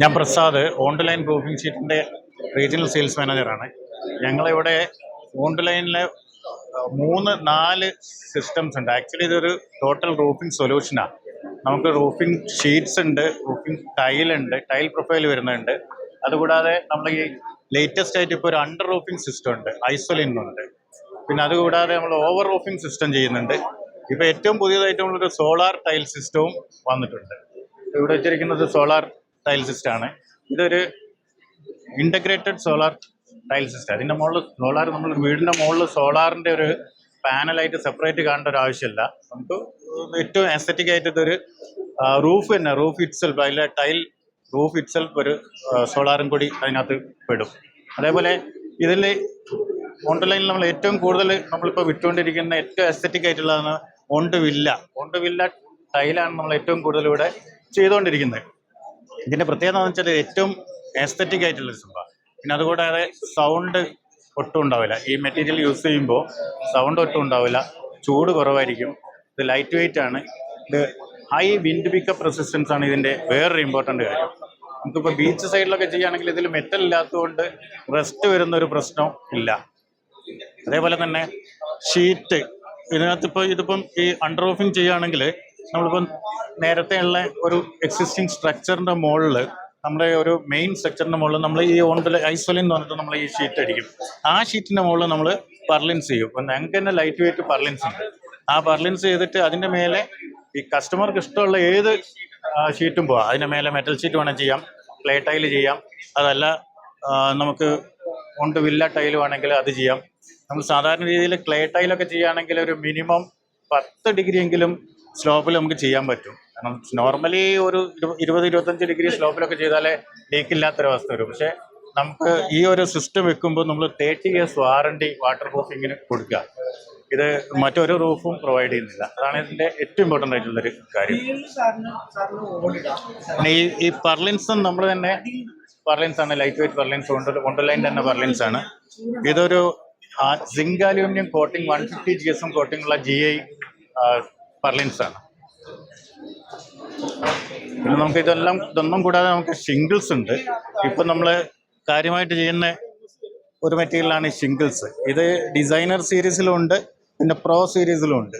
ഞാൻ Prasad online roofing ഷീറ്റിന്റെ regional sales മാനേജറാണ് ഞങ്ങളിവിടെ ഓൺലൈനിലെ മൂന്ന് നാല് സിസ്റ്റംസ് ഉണ്ട്. ആക്ച്വലി ഇതൊരു ടോട്ടൽ റൂഫിംഗ് സൊല്യൂഷനാണ് നമുക്ക് റൂഫിംഗ് ഷീറ്റ്സ് ഉണ്ട് റൂഫിംഗ് ടൈൽ ഉണ്ട് ടൈൽ പ്രൊഫൈൽ വരുന്നുണ്ട്. അതുകൂടാതെ നമ്മൾ ഈ ലേറ്റസ്റ്റ് ആയിട്ട് ഇപ്പോൾ ഒരു അണ്ടർ റൂഫിംഗ് സിസ്റ്റം ഉണ്ട് ഐസൊലിൻ ഉണ്ട് പിന്നെ അതുകൂടാതെ നമ്മൾ ഓവർ റൂഫിംഗ് സിസ്റ്റം ചെയ്യുന്നുണ്ട്. ഇപ്പോൾ ഏറ്റവും പുതിയതായിട്ട് നമ്മളൊരു സോളാർ ടൈൽ സിസ്റ്റവും വന്നിട്ടുണ്ട്. ഇവിടെ വെച്ചിരിക്കുന്നത് സോളാർ ടൈൽ സിസ്റ്റം ആണ്. ഇതൊരു ഇന്റഗ്രേറ്റഡ് സോളാർ ടൈൽ സിസ്റ്റം അതിന്റെ മുകളിൽ സോളാർ നമ്മൾ വീടിന്റെ മുകളിൽ സോളാറിന്റെ ഒരു പാനലായിട്ട് സെപ്പറേറ്റ് കാണേണ്ട ഒരു ആവശ്യമില്ല. നമുക്ക് ഏറ്റവും അസ്തറ്റിക് ആയിട്ട് ഇതൊരു റൂഫ് തന്നെ. റൂഫ് ഇറ്റ്സെൽഫ് അതിലെ ടൈൽ റൂഫ് ഇറ്റ്സെൽഫ് ഒരു സോളാറും കൂടി അതിനകത്ത് പെടും. അതേപോലെ ഇതിൽ ഓൺലൈനിൽ നമ്മൾ ഏറ്റവും കൂടുതൽ നമ്മളിപ്പോൾ വിട്ടുകൊണ്ടിരിക്കുന്ന ഏറ്റവും എസ്തറ്റിക് ആയിട്ടുള്ളതാണ് ഓണ്ട് വില്ല ഓണ്ട് വില്ല ടൈലാണ് നമ്മൾ ഏറ്റവും കൂടുതൽ ഇവിടെ ചെയ്തുകൊണ്ടിരിക്കുന്നത് ഇതിന്റെ പ്രത്യേകത എന്ന് വെച്ചാൽ ഏറ്റവും എസ്തറ്റിക് ആയിട്ടുള്ള സംഭവം. പിന്നെ അതുകൂടാതെ സൗണ്ട് ഒട്ടും ഉണ്ടാവില്ല. ഈ മെറ്റീരിയൽ യൂസ് ചെയ്യുമ്പോൾ സൗണ്ട് ഒട്ടും ഉണ്ടാവില്ല. ചൂട് കുറവായിരിക്കും. ഇത് ലൈറ്റ് വെയിറ്റ് ആണ്. ഇത് ഹൈ വിൻഡ് പിക്കപ്പ് റെസിസ്റ്റൻസ് ആണ് ഇതിന്റെ വേറൊരു ഇമ്പോർട്ടന്റ് കാര്യം. നമുക്കിപ്പോൾ ബീച്ച് സൈഡിലൊക്കെ ചെയ്യുകയാണെങ്കിൽ ഇതിൽ മെറ്റൽ ഇല്ലാത്തതുകൊണ്ട് റെസ്റ്റ് വരുന്ന ഒരു പ്രശ്നം ഇല്ല. അതേപോലെ തന്നെ ഷീറ്റ് ഇതിനകത്ത് ഇപ്പോൾ ഇതിപ്പം ഈ അണ്ടർ ഓഫിങ് ചെയ്യുകയാണെങ്കിൽ നമ്മളിപ്പം നേരത്തെ ഉള്ള ഒരു എക്സിസ്റ്റിംഗ് സ്ട്രക്ചറിന്റെ മുകളിൽ നമ്മുടെ ഒരു മെയിൻ സ്ട്രക്ചറിന്റെ മുകളിൽ നമ്മൾ ഈ ഓണ്ടിൽ ഐസൊലിൻ എന്ന് പറഞ്ഞിട്ട് നമ്മൾ ഈ ഷീറ്റ് അടിക്കും. ആ ഷീറ്റിന്റെ മുകളിൽ നമ്മൾ പർലിൻസ് ചെയ്യും. അപ്പം ഞങ്ങൾക്ക് തന്നെ ലൈറ്റ് വെയിറ്റ് പർലിൻസ് ഉണ്ട്. ആ പർലിൻസ് ചെയ്തിട്ട് അതിന്റെ മേലെ ഈ കസ്റ്റമർക്ക് ഇഷ്ടമുള്ള ഏത് ഷീറ്റും പോവാം. അതിന്റെ മേലെ മെറ്റൽ ഷീറ്റ് വേണം ചെയ്യാം. ക്ലേ ടൈൽ ചെയ്യാം. അതല്ല നമുക്ക് കൊണ്ട് വില്ല ടൈൽ വേണമെങ്കിൽ അത് ചെയ്യാം. നമ്മൾ സാധാരണ രീതിയിൽ ക്ലേ ടൈലൊക്കെ ചെയ്യുകയാണെങ്കിൽ ഒരു മിനിമം പത്ത് ഡിഗ്രി എങ്കിലും സ്ലോപ്പിൽ നമുക്ക് ചെയ്യാൻ പറ്റും. കാരണം നോർമലി ഒരു ഇരു- ഇരുപത് ഇരുപത്തഞ്ച് ഡിഗ്രി സ്ലോപ്പിലൊക്കെ ചെയ്താലേ ലീക്ക് ഇല്ലാത്തൊരവസ്ഥ വരും. പക്ഷേ നമുക്ക് ഈ ഒരു സിസ്റ്റം വെക്കുമ്പോൾ നമ്മൾ തേർട്ടി ഇയേഴ്സ് വാറണ്ടി വാട്ടർ പ്രൂഫിങ്ങിന് കൊടുക്കുക. ഇത് മറ്റൊരു റൂഫും പ്രൊവൈഡ് ചെയ്യുന്നില്ല. അതാണ് ഇതിന്റെ ഏറ്റവും ഇമ്പോർട്ടന്റ് ആയിട്ടുള്ളൊരു കാര്യം. ഈ ഈ പർലിൻസും നമ്മൾ തന്നെ പർലിൻസ് ആണ് ലൈറ്റ് വെയിറ്റ് പർലിൻസ് കൊണ്ടുലൈൻ തന്നെ പർലിൻസ് ആണ്. ഇതൊരു zinc aluminium coating one fifty G S M coating ഉള്ള ജി ഐ പർലിൻസ് ആണ് പിന്നെ നമുക്ക് ഇതെല്ലാം ഇതൊന്നും കൂടാതെ നമുക്ക് ഷിംഗിൾസ് ഉണ്ട്. ഇപ്പം നമ്മൾ കാര്യമായിട്ട് ചെയ്യുന്ന ഒരു മെറ്റീരിയലാണ് ഈ ഷിംഗിൾസ് ഇത് ഡിസൈനർ സീരീസിലും ഉണ്ട് പിന്നെ പ്രോ സീരീസിലും ഉണ്ട്.